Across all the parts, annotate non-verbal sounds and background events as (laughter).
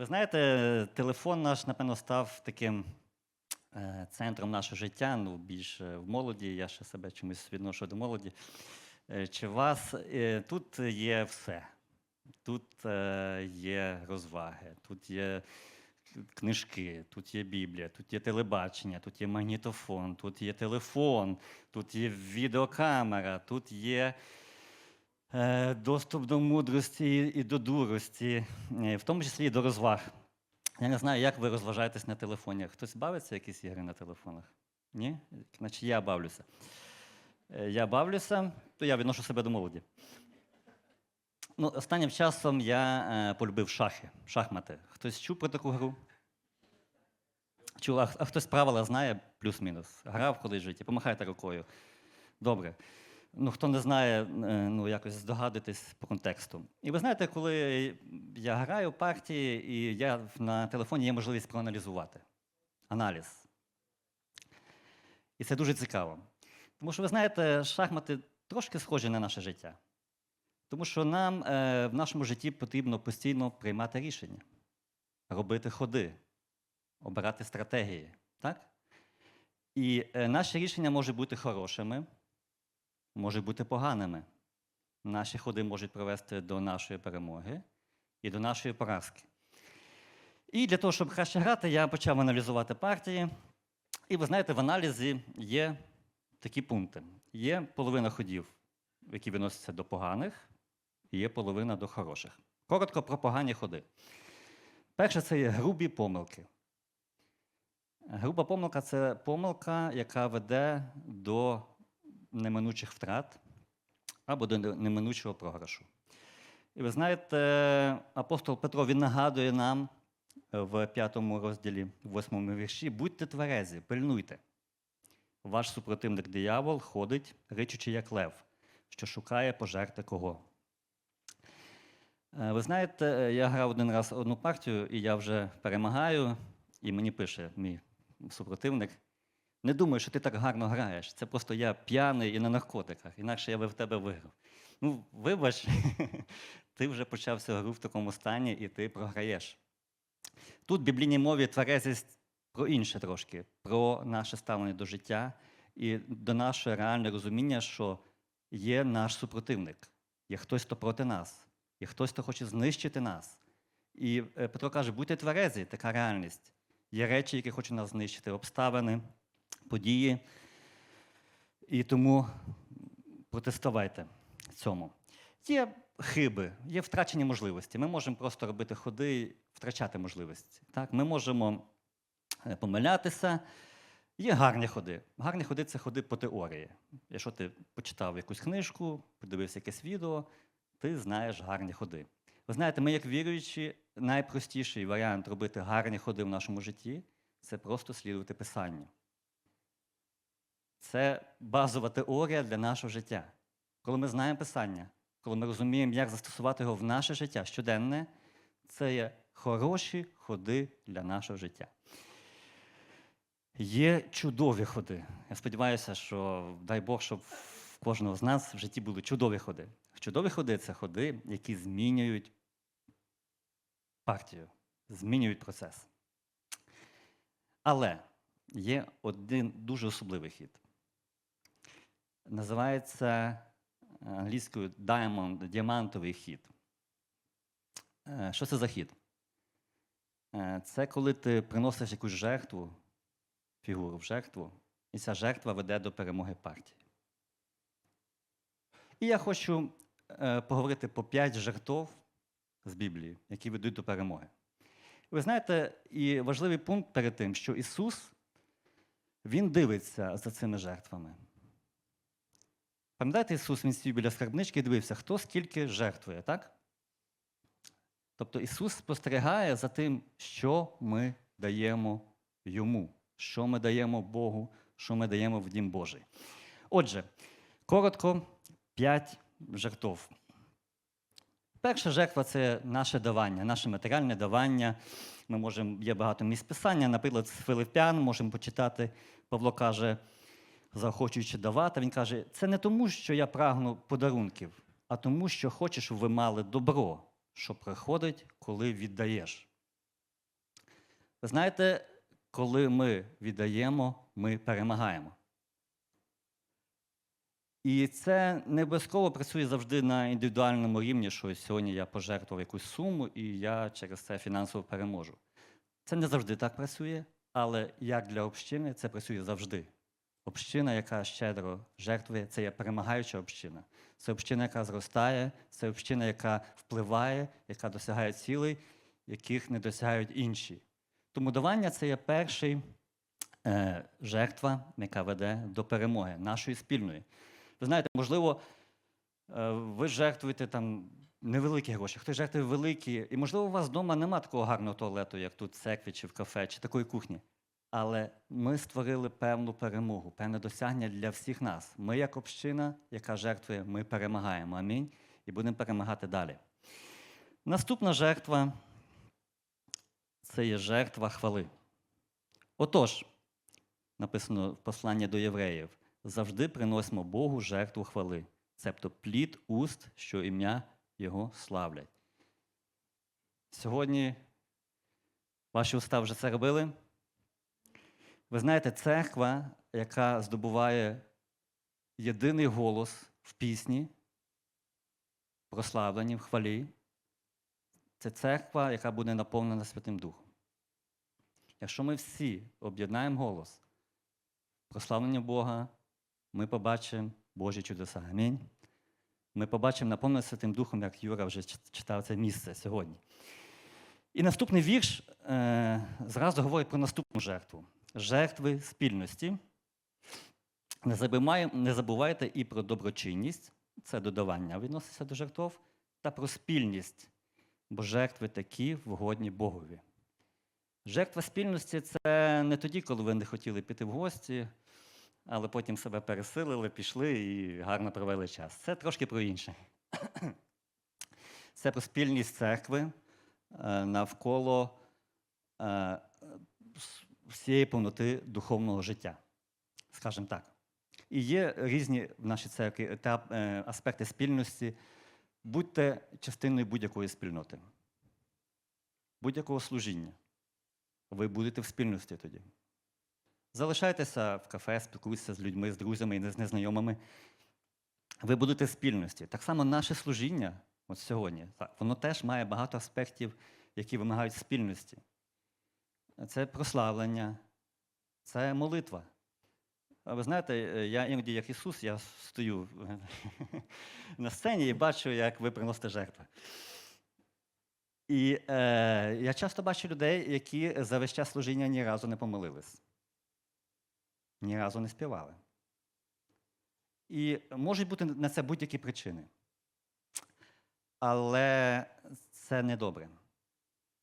Ви знаєте, телефон наш, напевно, став таким е, центром нашого життя, ну, більше в молоді, я ще себе чомусь відношу до молоді. Е, Чи вас е, тут є все? Тут є розваги, тут є книжки, тут є Біблія, тут є телебачення, тут є магнітофон, тут є телефон, тут є відеокамера, тут є доступ до мудрості і до дурості, е, в тому числі і до розваг. Я не знаю, як ви розважаєтесь на телефоні. Хтось бавиться якісь ігри на телефонах? Ні? Значить, я бавлюся. Е, Я бавлюся, то я відношу себе до молоді. Ну, останнім часом я е, полюбив шахи, шахмати. Хтось чув про таку гру? Чув, а хтось правила знає плюс-мінус. Грав колись в житті, помахайте рукою. Добре. Ну, хто не знає, е, ну якось здогадуйтесь по контексту. І ви знаєте, коли я граю в партії, і я на телефоні є можливість проаналізувати. Аналіз. І це дуже цікаво. Тому що ви знаєте, шахмати трошки схожі на наше життя. Тому що нам е, в нашому житті потрібно постійно приймати рішення, робити ходи, обирати стратегії. Так? І е, наші рішення можуть бути хорошими, можуть бути поганими. Наші ходи можуть привести до нашої перемоги і до нашої поразки. І для того, щоб краще грати, я почав аналізувати партії. І ви знаєте, в аналізі є такі пункти: є половина ходів, які відносяться до поганих, і є половина до хороших. Коротко про погані ходи. Перше, це є грубі помилки. Груба помилка це помилка, яка веде до неминучих втрат або до неминучого програшу. І ви знаєте, апостол Петро він нагадує нам в п'ятому розділі, восьмому вірші: будьте тверезі, пильнуйте. Ваш супротивник диявол ходить, ричучи, як лев, що шукає пожерти кого. Е, Ви знаєте, е, я грав один раз одну партію, і я вже перемагаю, і мені пише мій супротивник: не думай, що ти так гарно граєш. Це просто я п'яний і на наркотиках, інакше я би в тебе виграв. Ну, вибач, (laughs) ти вже почав цю гру в такому стані, і ти програєш. Тут в біблійній мові тверезість про інше трошки, про наше ставлення до життя і до нашого реального розуміння, що є наш супротивник, є хтось, хто проти нас, є хтось, хто хоче знищити нас. І е, Петро каже, будьте тверезі, така реальність. Є речі, які хочуть нас знищити, обставини, події. І тому протиставайте цьому. Є хиби, є втрачені можливості. Ми можемо просто робити ходи, втрачати можливості. Так? Ми можемо е, помилятися. Є гарні ходи. Гарні ходи це ходи по теорії. Якщо ти почитав якусь книжку, подивився якесь відео, ти знаєш гарні ходи. Ви знаєте, ми, як віруючі, найпростіший варіант робити гарні ходи в нашому житті це просто слідувати Писанню. Це базова теорія для нашого життя. Коли ми знаємо Писання, коли ми розуміємо, як застосувати його в наше життя щоденне, це є хороші ходи для нашого життя. Є чудові ходи. Я сподіваюся, що дай Бог, щоб в кожного з нас в житті були чудові ходи. Чудові ходи це ходи, які змінюють партію, змінюють процес. Але є один дуже особливий хід. Називається англійською diamond, діамантовий хід. Е, Що це за хід? Е, Це коли ти приносиш якусь жертву, фігуру в жертву, і ця жертва веде до перемоги партії. І я хочу е, поговорити по п'ять жертв з Біблії, які ведуть до перемоги. Ви знаєте, і важливий пункт перед тим, що Ісус Він дивиться за цими жертвами. Пам'ятаєте, Ісус він сів біля скарбнички і дивився, хто скільки жертвує, так? Тобто Ісус спостерігає за тим, що ми даємо Йому, що ми даємо Богу, що ми даємо в Дім Божий. Отже, коротко, п'ять жертв. Перша жертва це наше давання, наше матеріальне давання. Ми можемо, є багато місць писання, наприклад, з Филиппян можемо почитати, Павло каже, заохочуючи давати, він каже, це не тому, що я прагну подарунків, а тому, що хочу, щоб ви мали добро, що приходить, коли віддаєш. Ви знаєте, коли ми віддаємо, ми перемагаємо. І це не обов'язково працює завжди на індивідуальному рівні, що сьогодні я пожертвував якусь суму і я через це фінансово переможу. Це не завжди так працює, але як для общини це працює завжди. Община, яка щедро жертвує, це є перемагаюча община. Це община, яка зростає, це община, яка впливає, яка досягає цілей, яких не досягають інші. Тому давання це є перший е, жертва, яка веде до перемоги нашої спільної. Ви знаєте, можливо, е, ви жертвуєте там невеликі гроші, хтось жертвує великі, і можливо, у вас вдома нема такого гарного туалету, як тут в церкві чи в кафе, чи такої кухні. Але ми створили певну перемогу, певне досягнення для всіх нас. Ми, як община, яка жертвує, ми перемагаємо. Амінь. І будемо перемагати далі. Наступна жертва це є жертва хвали. Отож, написано в посланні до євреїв, завжди приносимо Богу жертву хвали, цебто плід уст, що ім'я Його славлять. Сьогодні ваші уста вже це робили. Ви знаєте, церква, яка здобуває єдиний голос в пісні, прославленні, в хвалі, це церква, яка буде наповнена Святим Духом. Якщо ми всі об'єднаємо голос, прославлення Бога, ми побачимо Божі чудеса. Амінь. Ми побачимо наповнене Святим Духом, як Юра вже читав це місце сьогодні. І наступний вірш е, зразу говорить про наступну жертву жертви спільності. Не, забувайте і про доброчинність, це додавання відноситься до жертв, та про спільність, бо жертви такі вгодні Богові. Жертва спільності це не тоді, коли ви не хотіли піти в гості, але потім себе пересилили, пішли і гарно провели час. Це трошки про інше. Це про спільність церкви е, навколо е, всієї повноти духовного життя, скажімо так. І є різні в нашій церкві етап, е, аспекти спільності. Будьте частиною будь-якої спільноти, будь-якого служіння. Ви будете в спільності тоді. Залишайтеся в кафе, спілкуйтеся з людьми, з друзями і з незнайомими. Ви будете в спільності. Так само наше служіння, от сьогодні, воно теж має багато аспектів, які вимагають спільності це прославлення, це молитва. А Ви знаєте, я іноді, як Ісус, я стою (laughs) на сцені і бачу, як ви приносите жертви. І е, я часто бачу людей, які за весь час служіння ні разу не помилились, ні разу не співали. І можуть бути на це будь-які причини. Але це не добре.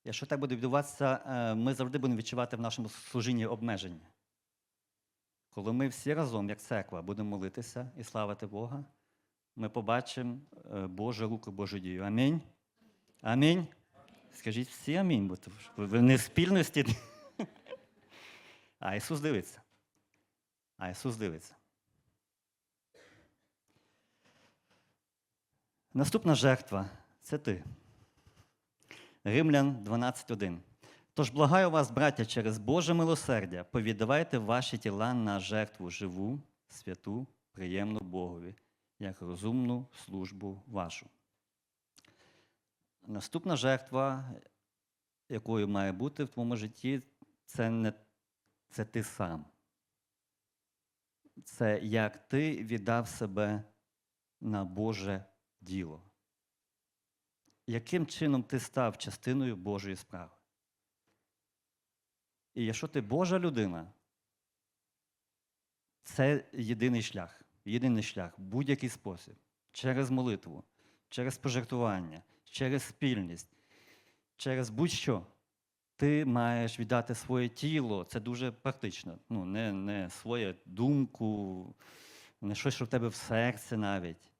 Якщо так буде відбуватися, е, ми завжди будемо відчувати в нашому служінні обмеження. Коли ми всі разом, як церква, будемо молитися і славити Бога, ми побачимо е, Божу руку, Божу дію. Амінь. Амінь. Скажіть всі амінь, бо ви не спільності. А Ісус дивиться. А Ісус дивиться. Наступна жертва це ти. Римлян 12.1. Тож благаю вас, браття, через Боже милосердя, повіддавайте ваші тіла на жертву живу, святу, приємну Богові, як розумну службу вашу. Наступна жертва, якою має бути в твоєму житті, це не це ти сам. Це як ти віддав себе на Боже діло яким чином ти став частиною Божої справи. І якщо ти Божа людина, це єдиний шлях, єдиний шлях, будь-який спосіб, через молитву, через пожертвування, через спільність, через будь-що. Ти маєш віддати своє тіло, це дуже практично. Ну, Не не свою думку, не щось, що в тебе в серці навіть.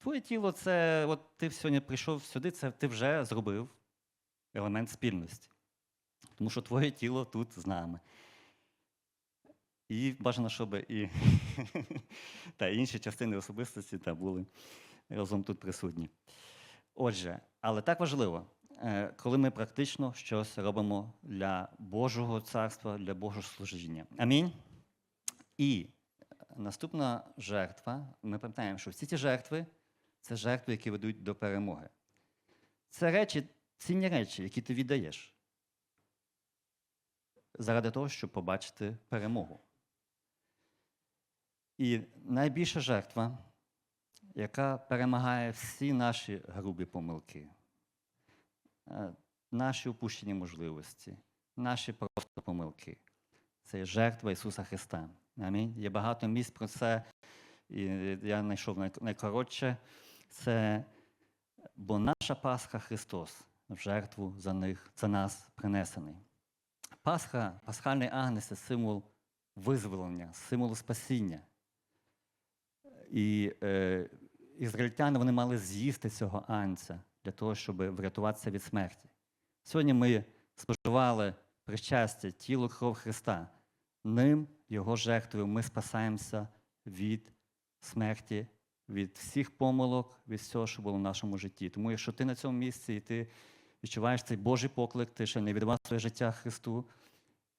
Твоє тіло це, от ти сьогодні прийшов сюди, це ти вже зробив елемент спільності. Тому що твоє тіло тут з нами. І бажано, щоб і (laughs) та інші частини особистості та були разом тут присутні. Отже, але так важливо, е, коли ми практично щось робимо для Божого царства, для Божого служіння. Амінь. І наступна жертва, ми пам'ятаємо, що всі ці жертви це жертви, які ведуть до перемоги. Це речі, цінні речі, які ти віддаєш заради того, щоб побачити перемогу. І найбільша жертва, яка перемагає всі наші грубі помилки, е, наші упущені можливості, наші просто помилки. Це є жертва Ісуса Христа. Амінь. Є багато місць про це, і я знайшов найкоротше. Це бо наша Пасха Христос в жертву за них, за нас принесений. Пасха, пасхальний агнець це символ визволення, символ спасіння. І е, ізраїльтяни вони мали з'їсти цього анця для того, щоб врятуватися від смерті. Сьогодні ми споживали причастя, тіло кров Христа. Ним, Його жертвою, ми спасаємося від смерті, від всіх помилок, від всього, що було в нашому житті. Тому якщо ти на цьому місці і ти відчуваєш цей Божий поклик, ти ще не віддавав своє життя Христу,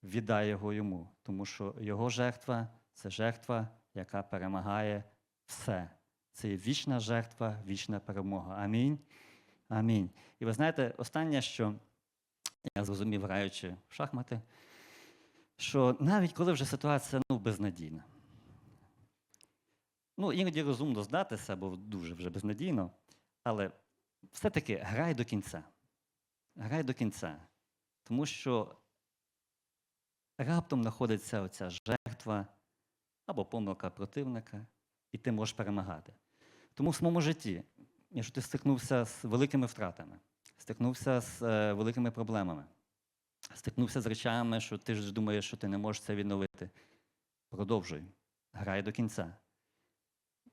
віддай його йому. Тому що Його жертва це жертва, яка перемагає все. Це є вічна жертва, вічна перемога. Амінь. Амінь. І ви знаєте, останнє, що я зрозумів, граючи в шахмати, що навіть коли вже ситуація ну, безнадійна, ну, іноді розумно здатися, бо дуже вже безнадійно, але все-таки грай до кінця. Грай до кінця. Тому що раптом знаходиться оця жертва або помилка противника, і ти можеш перемагати. Тому в своєму житті, якщо ти стикнувся з великими втратами, стикнувся з е, великими проблемами, стикнувся з речами, що ти ж думаєш, що ти не можеш це відновити, продовжуй, грай до кінця.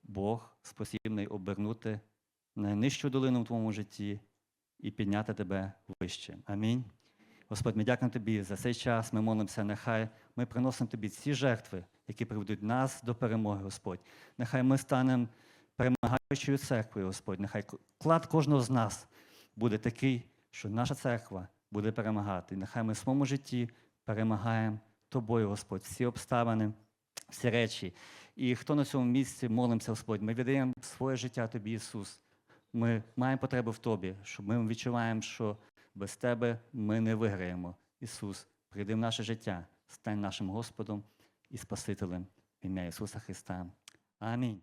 Бог спосібний обернути найнижчу долину в твоєму житті і підняти тебе вище. Амінь. Господь, ми дякуємо Тобі за цей час. Ми молимося, нехай ми приносимо Тобі ці жертви, які приведуть нас до перемоги, Господь. Нехай ми станемо перемагаючою церквою, Господь. Нехай клад кожного з нас буде такий, що наша церква буде перемагати. Нехай ми в своєму житті перемагаємо Тобою, Господь, всі обставини, всі речі. І хто на цьому місці молимося, Господь, ми віддаємо своє життя Тобі, Ісус. Ми маємо потребу в Тобі, щоб ми відчуваємо, що без Тебе ми не виграємо. Ісус, прийди в наше життя, стань нашим Господом і Спасителем в ім'я Ісуса Христа. Амінь.